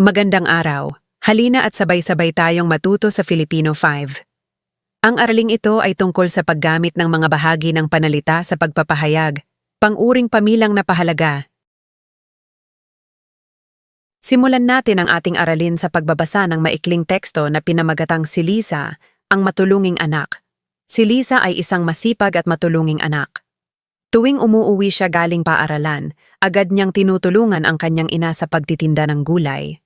Magandang araw. Halina at sabay-sabay tayong matuto sa Filipino 5. Ang araling ito ay tungkol sa paggamit ng mga bahagi ng panalita sa pagpapahayag, panguring pamilang na pahalaga. Simulan natin ang ating aralin sa pagbabasa ng maikling teksto na pinamagatang si Lisa, ang matulunging anak. Si Lisa ay isang masipag at matulunging anak. Tuwing umuuwi siya galing paaralan, agad niyang tinutulungan ang kanyang ina sa pagtitinda ng gulay.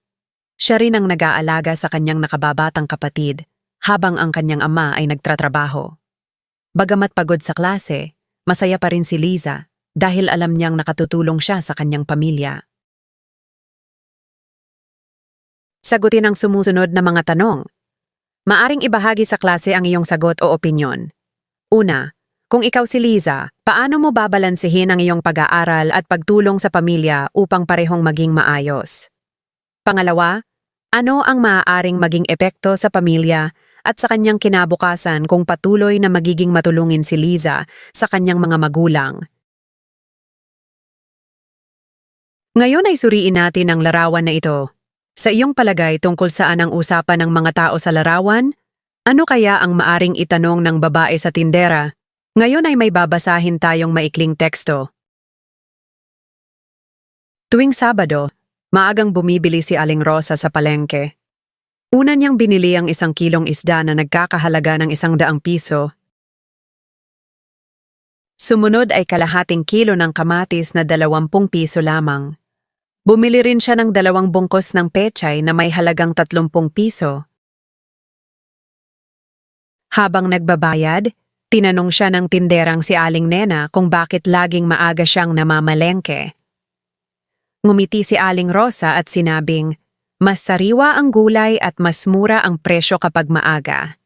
Siya rin ang nag-aalaga sa kanyang nakababatang kapatid, habang ang kanyang ama ay nagtratrabaho. Bagamat pagod sa klase, masaya pa rin si Liza dahil alam niyang nakatutulong siya sa kanyang pamilya. Sagutin ang sumusunod na mga tanong. Maaring ibahagi sa klase ang iyong sagot o opinyon. Una, kung ikaw si Liza, paano mo babalansehin ang iyong pag-aaral at pagtulong sa pamilya upang parehong maging maayos? Pangalawa, ano ang maaaring maging epekto sa pamilya at sa kanyang kinabukasan kung patuloy na magiging matulungin si Liza sa kanyang mga magulang? Ngayon ay suriin natin ang larawan na ito. Sa iyong palagay tungkol saan ang usapan ng mga tao sa larawan? Ano kaya ang maaring itanong ng babae sa tindera? Ngayon ay may babasahin tayong maikling teksto. Tuwing Sabado, maagang bumibili si Aling Rosa sa palengke. Una niyang binili ang isang kilong isda na nagkakahalaga ng isang daang piso. Sumunod ay kalahating kilo ng kamatis na dalawampung piso lamang. Bumili rin siya ng dalawang bungkos ng pechay na may halagang tatlumpung piso. Habang nagbabayad, tinanong siya ng tinderang si Aling Nena kung bakit laging maaga siyang namamalengke. Ngumiti si Aling Rosa at sinabing, mas sariwa ang gulay at mas mura ang presyo kapag maaga.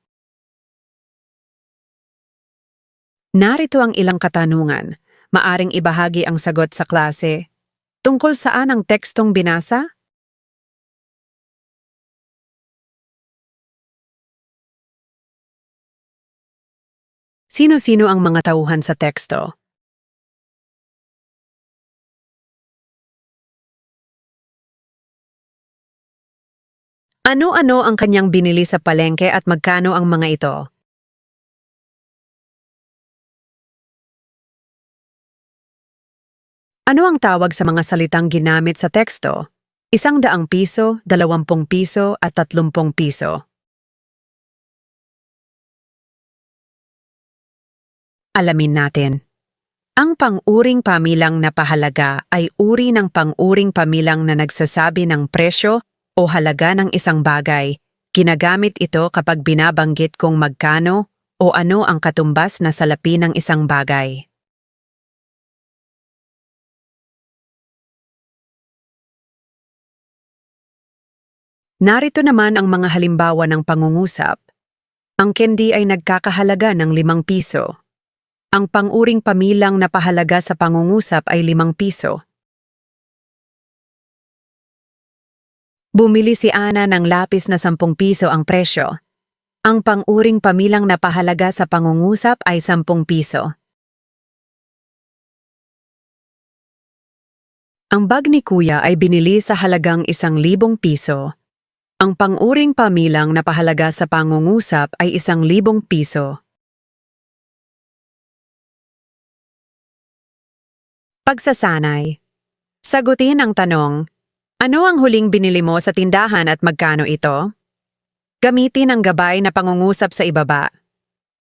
Narito ang ilang katanungan. Maaring ibahagi ang sagot sa klase. Tungkol saan ang tekstong binasa? Sino-sino ang mga tauhan sa teksto? Ano-ano ang kanyang binili sa palengke at magkano ang mga ito? Ano ang tawag sa mga salitang ginamit sa teksto? Isang daang piso, dalawampung piso at tatlumpong piso. Alamin natin. Ang pang-uring pamilang na pahalaga ay uri ng pang-uring pamilang na nagsasabi ng presyo o halaga ng isang bagay. Ginagamit ito kapag binabanggit kung magkano o ano ang katumbas na salapi ng isang bagay. Narito naman ang mga halimbawa ng pangungusap. Ang candy ay nagkakahalaga ng limang piso. Ang panguring pamilang na pahalaga sa pangungusap ay limang piso. Bumili si Ana ng lapis na sampung piso ang presyo. Ang panguring pamilang na pahalaga sa pangungusap ay sampung piso. Ang bag ni Kuya ay binili sa halagang isang libong piso. Ang panguring pamilang na pahalaga sa pangungusap ay isang libong piso. Pagsasanay Sagutin ang tanong, ano ang huling binili mo sa tindahan at magkano ito? Gamitin ang gabay na pangungusap sa ibaba.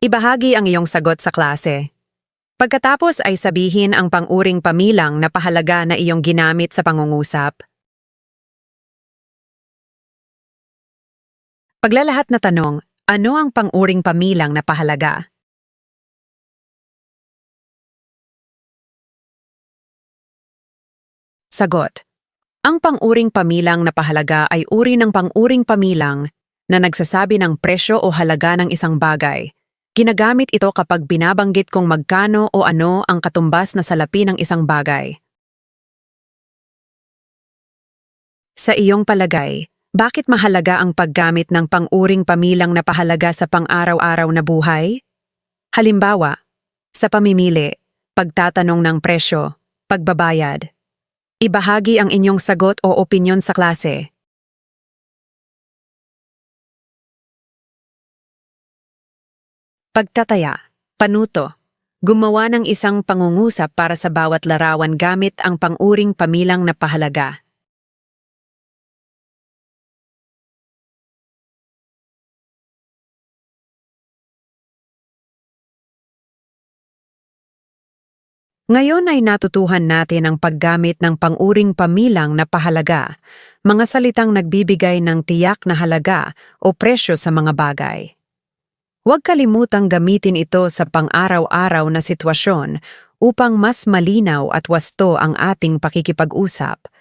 Ibahagi ang iyong sagot sa klase. Pagkatapos ay sabihin ang panguring pamilang na pahalaga na iyong ginamit sa pangungusap. Paglalahat na tanong, ano ang panguring pamilang na pahalaga? Sagot. Ang panguring pamilang na pahalaga ay uri ng panguring pamilang na nagsasabi ng presyo o halaga ng isang bagay. Ginagamit ito kapag binabanggit kung magkano o ano ang katumbas na salapi ng isang bagay. Sa iyong palagay, bakit mahalaga ang paggamit ng panguring pamilang na pahalaga sa pang-araw-araw na buhay? Halimbawa, sa pamimili, pagtatanong ng presyo, pagbabayad. Ibahagi ang inyong sagot o opinyon sa klase. Pagtataya, panuto, gumawa ng isang pangungusap para sa bawat larawan gamit ang panguring pamilang na pahalaga. Ngayon ay natutuhan natin ang paggamit ng panguring pamilang na pahalaga, mga salitang nagbibigay ng tiyak na halaga o presyo sa mga bagay. Huwag kalimutang gamitin ito sa pang-araw-araw na sitwasyon upang mas malinaw at wasto ang ating pakikipag-usap